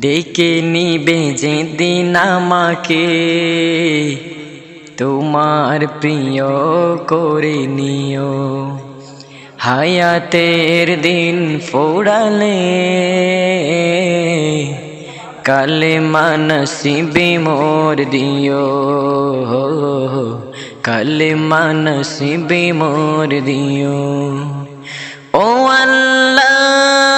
ডেকে নিবে যেদিন আমাকে। তোমার প্রিয় করে নিও। হায়াতের দিন ফোড়ালে, কালে মানসিবে মোর দিও। কালে মানসিবে মোর দিও। ও আল্লাহ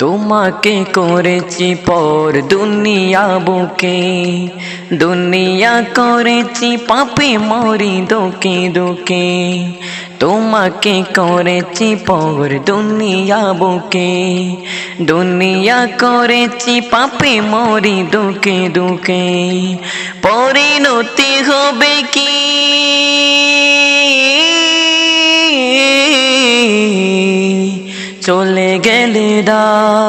তোমাকে করেছি পর দুনিয়া বুকে, দুনিয়া করেছি পাপে মরি দোকে দোকে তোমাকে করেছি পর দুনিয়া বুকে, দুনিয়া করেছি পাপে মরি দুকে দুকে পরিণতি হবে কি? চলে গেলে দাও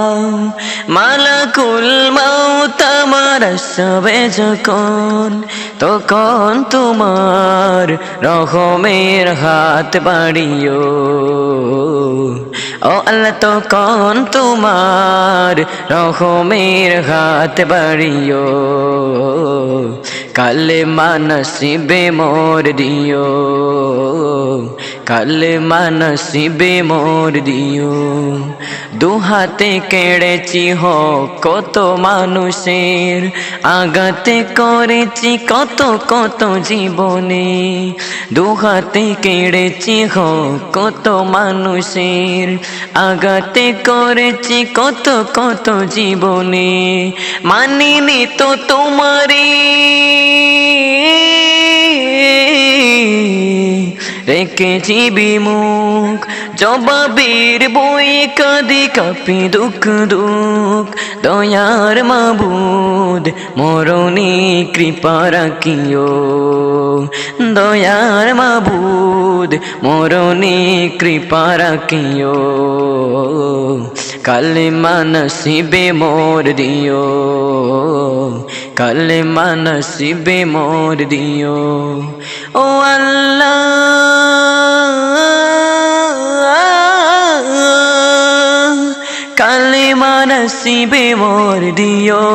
মালাকুল মাউত আমার সবে যখন, তখন তোমার রহমের হাত বাড়িও। ও আল্লাহ, তখন তোমার রহমের হাত বাড়িও। কালে মানসিবে মোর দিও। কালে মানসিবে মোর দিও। দুহাতে কেড়েছি হ, কত মানুষের। আগাতে করেছি কত কত জীবনে। দুহাতে কেড়েছি হ, কত মানুষের। আগাতে করেছি কত কত জীবনে। মানিনি তো তোমারে। রেখেছি বিমুখ, জবাবের বই কাঁদি কাপি দুঃখ দুঃখ। দয়ার মাবুদ, মরণে কৃপা রাখিও। দয়ার মাবুদ, মরণে কৃপা রাখিও। কালে মানসিবে মোর দিও। কালে মানসিবে মোর দিও। ও আল্লাহ কালে মানসিবে মোর দিও